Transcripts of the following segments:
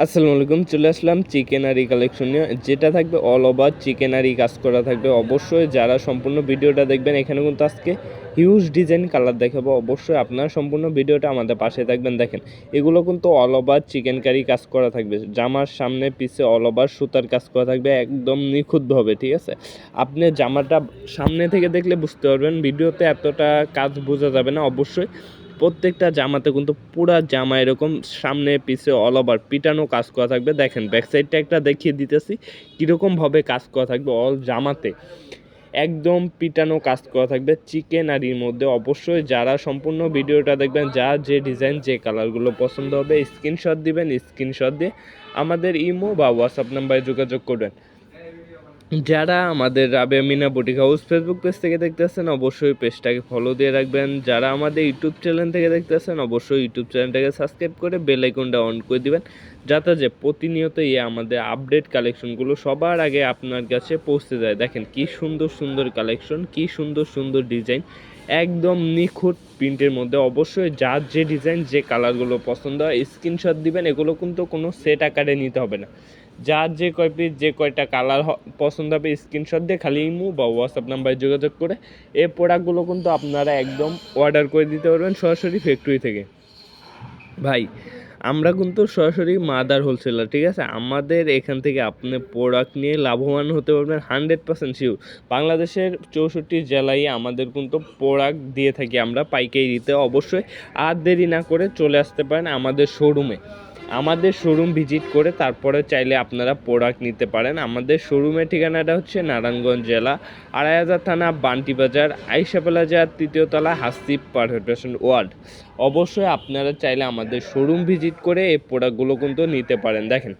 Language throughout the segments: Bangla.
আসসালামু আলাইকুম, চলে আসলাম চিকেনারি কালেকশন নিয়ে। যেটা থাকবে অল ওভার চিকেনারি কাজ করা থাকবে। অবশ্যই যারা সম্পূর্ণ ভিডিওটা দেখবেন, এখানে কিন্তু আজকে হিউজ ডিজাইন কালার দেখাবো। অবশ্যই আপনার সম্পূর্ণ ভিডিওটা আমাদের পাশে থাকবেন। দেখেন, এগুলো কিন্তু অল ওভার চিকেন কারি কাজ করা থাকবে। জামার সামনে পিছে অল ওভার সুতার কাজ করা থাকবে একদম নিখুঁতভাবে, ঠিক আছে? আপনি জামাটা সামনে থেকে দেখলে বুঝতে পারবেন, ভিডিওতে এতটা কাজ বোঝা যাবে না। অবশ্যই প্রত্যেকটা জামাতে কিন্তু পুরা জামা এরকম সামনে, পিছে অল ওভার পিটানো কাজ করা থাকবে। দেখেন ব্যাক সাইডটা একটা দেখিয়ে দিতেছি কীরকমভাবে কাজ করা থাকবে অল জামাতে। একদম পিটানো কাজ করা থাকবে চিকেন আরির মধ্যে। অবশ্যই যারা সম্পূর্ণ ভিডিওটা দেখবেন, যা যে ডিজাইন যে কালারগুলো পছন্দ হবে স্ক্রিনশট দিবেন স্ক্রিনশট দিয়ে আমাদের ইমো বা হোয়াটসঅ্যাপ নাম্বারে যোগাযোগ করবেন। যারা আমাদের Rabe Mina boutique house Facebook page থেকে দেখতেছেন, অবশ্যই পেজটাকে ফলো দিয়ে রাখবেন। যারা আমাদের ইউটিউব চ্যানেল থেকে দেখতেছেন, অবশ্যই ইউটিউব চ্যানেলটাকে সাবস্ক্রাইব করে বেল আইকনটা অন করে দিবেন, যাতে যে প্রতিনিয়ত এই আমাদের আপডেট কালেকশনগুলো সবার আগে আপনার কাছে পৌঁছে যায়। দেখেন কি সুন্দর সুন্দর কালেকশন কি সুন্দর সুন্দর ডিজাইন একদম নিখুঁত প্রিন্টের মধ্যে। অবশ্যই যার যে ডিজাইন যে কালারগুলো পছন্দ হয় স্ক্রিনশট দিবেন, এগুলো কিন্তু কোনো সেট আকারে নিতে হবে না। যার যে কয় পিস যে কয়টা কালার পছন্দ হবে স্ক্রিনশট দিয়ে খালি ইমু বা হোয়াটসঅ্যাপ নাম্বারে যোগাযোগ করে এই প্রোডাক্টগুলো কিন্তু আপনারা একদম অর্ডার করে দিতে পারবেন সরাসরি ফ্যাক্টরি থেকে। ভাই, আমরা কিন্তু সরাসরি মাদার হোলসেলার ঠিক আছে? আমাদের এখান থেকে আপনি প্রোডাক্ট নিয়ে লাভবান হতে পারবেন হান্ড্রেড পার্সেন্ট শিওর বাংলাদেশের চৌষট্টি জেলায় আমাদের কিন্তু প্রোডাক্ট দিয়ে থাকি আমরা, পাইকারি দিতে অবশ্যই। আর দেরি না করে চলে আসতে পারেন আমাদের শোরুমে আমাদের শোরুম ভিজিট করে তারপরে চাইলে আপনারা প্রোডাক্ট নিতে পারেন। আমাদের শোরুমের ঠিকানাটা হচ্ছে নারায়ণগঞ্জ জেলা আড়াই হাজার থানা, বান্টি বাজার, আইসা প্লাজার তৃতীয় তলা, হাসিব পারফেকশন ওয়ার্ড। অবশ্যই আপনারা চাইলে আমাদের শোরুম ভিজিট করে এই প্রোডাক্টগুলো কিন্তু নিতে পারেন। দেখেন,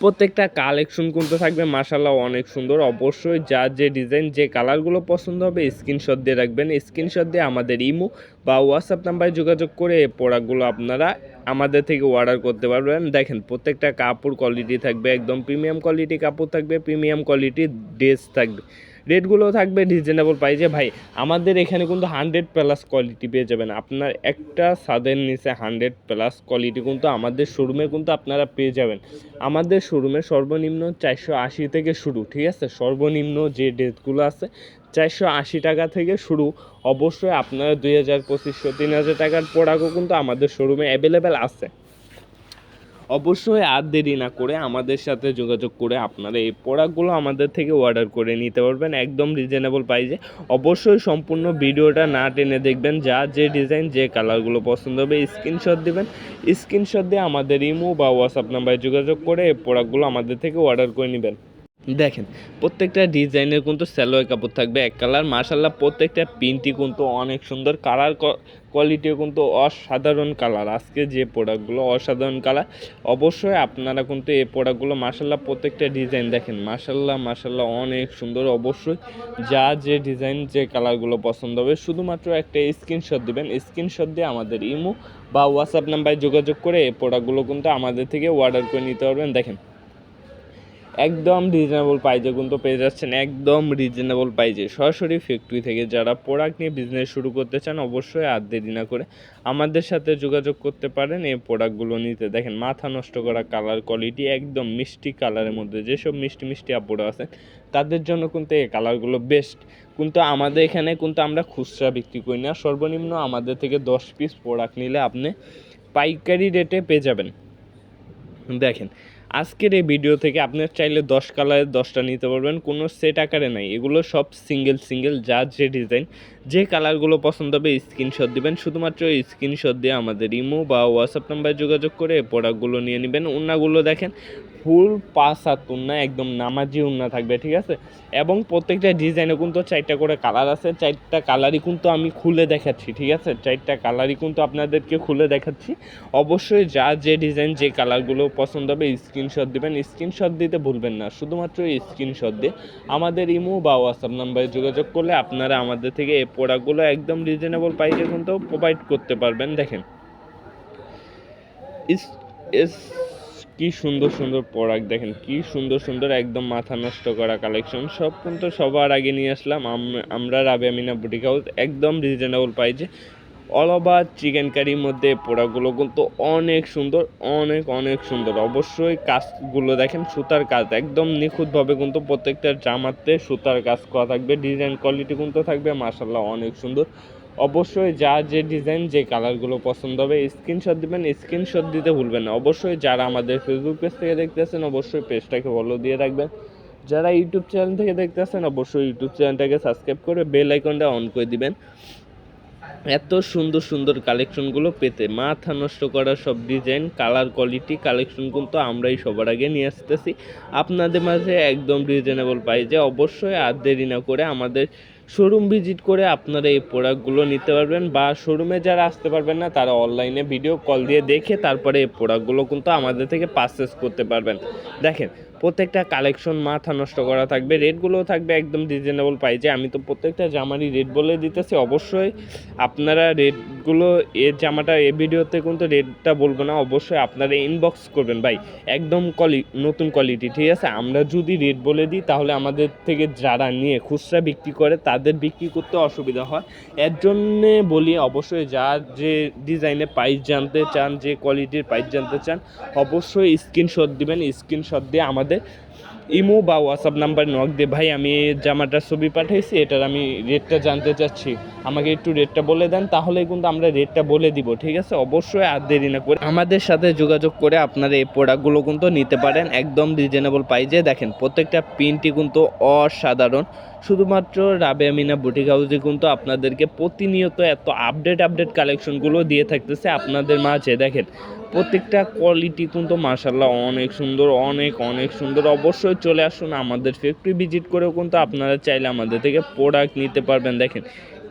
প্রত্যেকটা কালেকশন কিন্তু থাকবে মাসাল্লাহ অনেক সুন্দর। অবশ্যই যা যে ডিজাইন যে কালারগুলো পছন্দ হবে স্ক্রিনশট দিয়ে রাখবেন। স্ক্রিনশট দিয়ে আমাদের ইমো বা হোয়াটসঅ্যাপ নাম্বারে যোগাযোগ করে এই প্রোডাক্টগুলো আপনারা আমাদের থেকে অর্ডার করতে পারবেন দেখেন, প্রত্যেকটা কাপড় কোয়ালিটি থাকবে, একদম প্রিমিয়াম কোয়ালিটি কাপড় থাকবে প্রিমিয়াম কোয়ালিটির ড্রেস থাকবে। রেটগুলো থাকবে রিজনেবল প্রাইসে ভাই, আমাদের এখানে কিন্তু হান্ড্রেড প্লাস কোয়ালিটি পেয়ে যাবেন। আপনার একটা সাদের নিচে হান্ড্রেড প্লাস কোয়ালিটি কিন্তু আমাদের শোরুমে কিন্তু আপনারা পেয়ে যাবেন। আমাদের শোরুমে সর্বনিম্ন চারশো আশি থেকে শুরু, ঠিক আছে? সর্বনিম্ন যে ড্রেসগুলো আছে, চারশো আশি টাকা থেকে শুরু। অবশ্যই আপনারা দুই হাজার, পঁচিশশো, তিন হাজার টাকার প্রোডাক্টও কিন্তু আমাদের শোরুমে অ্যাভেলেবেল আছে। অবশ্যই আর দেরি না করে আমাদের সাথে যোগাযোগ করে আপনারা এই প্রোডাক্টগুলো আমাদের থেকে অর্ডার করে নিতে পারবেন। একদম রিজনেবল প্রাইসে অবশ্যই সম্পূর্ণ ভিডিওটা না টেনে দেখবেন। যা যে ডিজাইন যে কালারগুলো পছন্দ হবে স্ক্রিনশট দেবেন। স্ক্রিনশট দিয়ে আমাদের ইমো বা হোয়াটসঅ্যাপ নাম্বারে যোগাযোগ করে এই প্রোডাক্টগুলো আমাদের থেকে অর্ডার করে নেবেন। দেখেন, প্রত্যেকটা ডিজাইনের কিন্তু স্যালোয়ার কাপড় থাকবে এক কালার মার্শাল্লাহ প্রত্যেকটা প্রিন্টই কিন্তু অনেক সুন্দর। কালার কোয়ালিটিও কিন্তু অসাধারণ কালার আজকে যে প্রোডাক্টগুলো অসাধারণ কালার অবশ্যই আপনারা কিন্তু এই প্রোডাক্টগুলো মার্শাল্লাহ প্রত্যেকটা ডিজাইন দেখেন। মার্শাল্লাহ মার্শাল্লাহ অনেক সুন্দর। অবশ্যই যা যে ডিজাইন, যে কালারগুলো পছন্দ হবে, শুধুমাত্র একটা স্ক্রিনশট দেবেন। স্ক্রিনশট দিয়ে আমাদের ইমো বা হোয়াটসঅ্যাপ নাম্বারে যোগাযোগ করে এই প্রোডাক্টগুলো কিন্তু আমাদের থেকে অর্ডার করে নিতে পারবেন। দেখেন একদম রিজনেবল প্রাইজে কিন্তু পেয়ে যাচ্ছেন, একদম রিজনেবল প্রাইজে সরাসরি ফ্যাক্টরি থেকে যারা প্রোডাক্ট নিয়ে বিজনেস শুরু করতে চান, অবশ্যই আর দেরি না করে আমাদের সাথে যোগাযোগ করতে পারেন, এই প্রোডাক্টগুলো নিতে। দেখেন, মাথা নষ্ট করা কালার কোয়ালিটি একদম মিষ্টি কালারের মধ্যে। যেসব মিষ্টি মিষ্টি আপুরা আছেন, তাদের জন্য কিন্তু এই কালারগুলো বেস্ট কিন্তু আমাদের এখানে কিন্তু আমরা খুচরা বিক্রি করি না। সর্বনিম্ন আমাদের থেকে দশ পিস প্রোডাক্ট নিলে আপনি পাইকারি রেটে পেয়ে যাবেন। দেখেন আজকের এই ভিডিও থেকে আপনার চাইলে দশ কালারের দশটা নিতে পারবেন। কোনো সেট আকারে নাই। এগুলো সব সিঙ্গেল সিঙ্গেল যার যে ডিজাইন যে কালারগুলো পছন্দ হবে স্ক্রিনশট দিবেন। শুধুমাত্র স্ক্রিনশট দিয়ে আমাদের ইমো বা হোয়াটসঅ্যাপ নাম্বারে যোগাযোগ করে প্রোডাক্টগুলো নিয়ে নেবেন। উন্নাগুলো দেখেন, ফুল পাঁচ হাত উন্না, একদম নামাজি উন্না থাকবে, ঠিক আছে? এবং প্রত্যেকটা ডিজাইনে কিন্তু চারটা করে কালার আছে। চারটা কালারই কিন্তু আমি খুলে দেখাচ্ছি, ঠিক আছে? চারটা কালারই কিন্তু আপনাদেরকে খুলে দেখাচ্ছি। অবশ্যই যা যে ডিজাইন যে কালারগুলো পছন্দ হবে স্ক্রিনশট দেবেন স্ক্রিনশট দিতে ভুলবেন না, শুধুমাত্র স্ক্রিনশট দিয়ে আমাদের ইমো বা হোয়াটসঅ্যাপ নাম্বারে যোগাযোগ করলে আপনারা আমাদের থেকে এই প্রোডাক্টগুলো একদম রিজনেবল প্রাইসে কিন্তু প্রোভাইড করতে পারবেন, দেখেন। কি সুন্দর সুন্দর প্রোডাক্ট দেখেন, কি সুন্দর সুন্দর, একদম মাথা নষ্ট করা কালেকশন সব কিন্তু সবার আগে নিয়ে আসলাম আমরা রাবে আমিনা বুটিক হাউস একদম রিজনেবল প্রাইসে অল চিকেন কারির মধ্যে পোড়াগুলো কিন্তু অনেক সুন্দর, অনেক অনেক সুন্দর। অবশ্যই কাজগুলো দেখেন, সুতার কাজ একদম নিখুঁতভাবে কিন্তু প্রত্যেকটা জামাতে সুতার কাজ করা থাকবে ডিজাইন কোয়ালিটি কিন্তু থাকবে মাসাল্লাহ অনেক সুন্দর। অবশ্যই যা যে ডিজাইন যে কালারগুলো পছন্দ হবে স্ক্রিনশট দিবেন স্ক্রিনশট দিতে ভুলবেন না। অবশ্যই যারা আমাদের ফেসবুক পেজ থেকে দেখতেছেন, অবশ্যই পেজটাকে ফলো দিয়ে রাখবেন। যারা ইউটিউব চ্যানেল থেকে দেখতে দেখতেছেন, অবশ্যই ইউটিউব চ্যানেলটাকে সাবস্ক্রাইব করে বেল আইকনটা অন করে দিবেন। এত সুন্দর সুন্দর কালেকশনগুলো পেতে। মাথা নষ্ট করা সব ডিজাইন কালার কোয়ালিটি কালেকশন কিন্তু আমরাই সবার আগে নিয়ে আসতেছি। আপনাদের মাঝে একদম রিজনেবল প্রাইজে অবশ্যই আর দেরি না করে আমাদের শোরুম ভিজিট করে আপনারা এই প্রোডাক্টগুলো নিতে পারবেন বা শোরুমে যারা আসতে পারবেন না, তারা অনলাইনে ভিডিও কল দিয়ে দেখে তারপরে এই প্রোডাক্টগুলো কিন্তু আমাদের থেকে পারচেস করতে পারবেন। দেখেন প্রত্যেকটা কালেকশন মাথা নষ্ট করা থাকবে রেটগুলোও থাকবে একদম রিজনেবল প্রাইজে আমি তো প্রত্যেকটা জামারই রেট বলে দিতেছি, অবশ্যই আপনারা রেটগুলো এর জামাটা, এ ভিডিওতে কিন্তু রেটটা বলব না, অবশ্যই আপনারা ইনবক্স করবেন। ভাই, একদম কলি নতুন কোয়ালিটি ঠিক আছে? আমরা যদি রেট বলে দিই, তাহলে আমাদের থেকে যারা নিয়ে খুচরা বিক্রি করে, তাদের বিক্রি করতে অসুবিধা হয়। এর জন্যে বলি, অবশ্যই যা যে ডিজাইনে প্রাইস জানতে চান, যে কোয়ালিটির প্রাইস জানতে চান, অবশ্যই স্ক্রিনশট দিবেন। স্ক্রিনশট দিয়ে আমাদের মধ্যে ইমো বা হোয়াটসঅ্যাপ নাম্বার নক দিয়ে, ভাই, আমি জামাটার ছবি পাঠাইছি, এটার আমি রেটটা জানতে চাচ্ছি। আমাকে একটু রেটটা বলে দেন তাহলে কিন্তু আমরা রেটটা বলে দিব, ঠিক আছে? অবশ্যই আর দেরি না করে আমাদের সাথে যোগাযোগ করে আপনারা এই প্রোডাক্টগুলো কিন্তু নিতে পারেন, একদম রিজনেবল প্রাইজে দেখেন, প্রত্যেকটা প্রিন্টই কিন্তু অসাধারণ। শুধুমাত্র রাবে আমিনা বুটিক হাউসে কিন্তু আপনাদেরকে প্রতিনিয়ত এত আপডেট আপডেট কালেকশনগুলো দিয়ে থাকতেছে আপনাদের মাঝে। দেখেন, প্রত্যেকটা কোয়ালিটি কিন্তু মার্শাল্লাহ অনেক সুন্দর, অনেক অনেক সুন্দর। অবশ্যই চলে আসুন আমাদের ফ্যাক্টরি ভিজিট করেও কিন্তু আপনারা চাইলে আমাদের থেকে প্রোডাক্ট নিতে পারবেন। দেখেন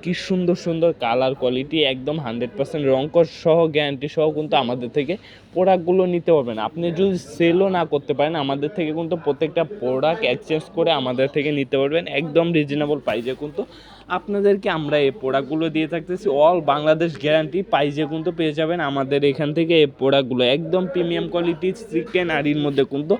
কি সুন্দর সুন্দর কালার কোয়ালিটি একদম হান্ড্রেড পার্সেন্ট রঙকর সহ গ্যারান্টি সহ কিন্তু আমাদের থেকে প্রোডাক্টগুলো নিতে পারবেন। আপনি যদি সেলও না করতে পারেন, আমাদের থেকে কিন্তু প্রত্যেকটা প্রোডাক্ট এক্সচেঞ্জ করে আমাদের থেকে নিতে পারবেন। একদম রিজনেবল প্রাইসে কিন্তু আপনাদেরকে আমরা এই প্রোডাক্টগুলো দিয়ে থাকতেছি। অল বাংলাদেশ গ্যারান্টি প্রাইজে কিন্তু পেয়ে যাবেন আমাদের এখান থেকে এই প্রোডাক্টগুলো একদম প্রিমিয়াম কোয়ালিটির চিকেন আরির মধ্যে কিন্তু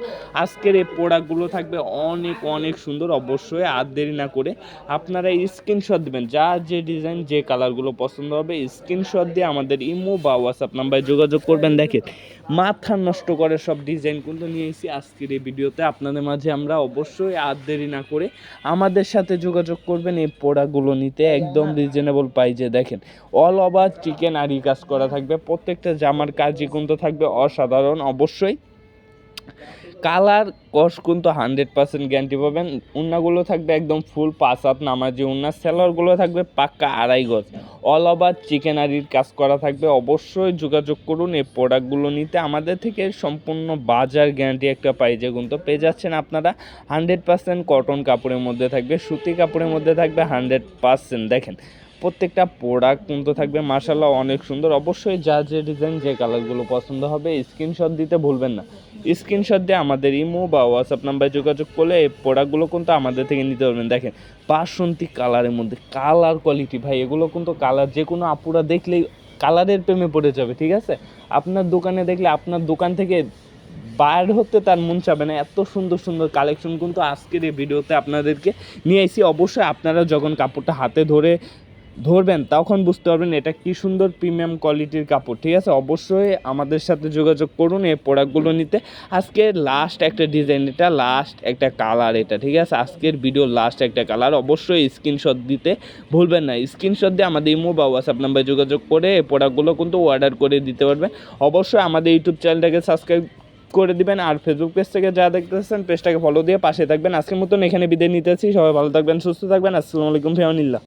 আজকের এই প্রোডাক্টগুলো থাকবে অনেক অনেক সুন্দর। অবশ্যই আর দেরি না করে আপনারা স্ক্রিনশট দেবেন। যা যে ডিজাইন যে কালারগুলো পছন্দ হবে স্ক্রিনশট দিয়ে আমাদের ইমো বা হোয়াটসঅ্যাপ নাম্বারে যোগাযোগ করবেন। দেখেন মাথা নষ্ট করে সব ডিজাইন কিন্তু নিয়ে এসেছি আজকের এই ভিডিওতে আপনাদের মাঝে আমরা অবশ্যই আর দেরি না করে আমাদের সাথে যোগাযোগ করবেন এই পোড়াগুলো নিতে একদম রিজনেবল প্রাইজে দেখেন অল ওভার চিকেন আরি কাজ করা থাকবে। প্রত্যেকটা জামার কাজই কিন্তু থাকবে অসাধারণ। অবশ্যই কালার কস কিন্তু হান্ড্রেড পার্সেন্ট গ্যারান্টি পাবেন। উন্নাগুলো থাকবে একদম ফুল পাঁচ হাত নামাজি উন্না, সেলারগুলো থাকবে পাক্কা আড়াই গজ। অল ওভার চিকেন আরির কাজ করা থাকবে। অবশ্যই যোগাযোগ করুন, এই প্রোডাক্টগুলো নিতে। আমাদের থেকে সম্পূর্ণ বাজার গ্যারান্টি একটা প্রাইজে কিন্তু পেয়ে যাচ্ছেন আপনারা। হান্ড্রেড পার্সেন্ট কটন কাপড়ের মধ্যে থাকবে, সুতি কাপড়ের মধ্যে থাকবে হান্ড্রেড পার্সেন্ট। দেখেন, প্রত্যেকটা প্রোডাক্ট কিন্তু থাকবে মার্শাল্লাহ অনেক সুন্দর। অবশ্যই যা যে ডিজাইন যে কালারগুলো পছন্দ হবে স্ক্রিনশট দিতে ভুলবেন না। স্ক্রিনশট দিয়ে আমাদের ইমো বা হোয়াটসঅ্যাপ নাম্বারে যোগাযোগ করলে এই প্রোডাক্টগুলো কিন্তু আমাদের থেকে নিতে পারবেন। দেখেন, বাসন্তী কালারের মধ্যে কালার কোয়ালিটি ভাই, এগুলো কিন্তু কালার যে কোনো আপুরা দেখলেই কালারের প্রেমে পড়ে যাবে, ঠিক আছে? আপনার দোকানে দেখলে আপনার দোকান থেকে বাইর হতে তার মন চাবে না। এত সুন্দর সুন্দর কালেকশন কিন্তু আজকের এই ভিডিওতে আপনাদেরকে নিয়ে এসেছি অবশ্যই আপনারা যখন কাপড়টা হাতে ধরে ধরবেন, তখন বুঝতে পারবেন এটা কি সুন্দর প্রিমিয়াম কোয়ালিটির কাপড়, ঠিক আছে? অবশ্যই আমাদের সাথে যোগাযোগ করুন এই প্রোডাক্টগুলো নিতে। আজকে লাস্ট একটা ডিজাইন এটা লাস্ট একটা কালার এটা, ঠিক আছে? আজকের ভিডিও লাস্ট একটা কালার অবশ্যই স্ক্রিনশট দিতে ভুলবেন না। স্ক্রিনশট দিয়ে আমাদের ইমো বা হোয়াটসঅ্যাপ নাম্বারে যোগাযোগ করে এই প্রোডাক্টগুলো কিন্তু অর্ডার করে দিতে পারবেন। অবশ্যই আমাদের ইউটিউব চ্যানেলটাকে সাবস্ক্রাইব করে দিবেন, আর ফেসবুক পেজ থেকে যা দেখতেছেন পেজটাকে ফলো দিয়ে পাশে থাকবেন। আজকের মতন এখানে বিদায় নিতেছি সবাই ভালো থাকবেন, সুস্থ থাকবেন। আসসালামু আলাইকুম ফিয়ানিল্লাহ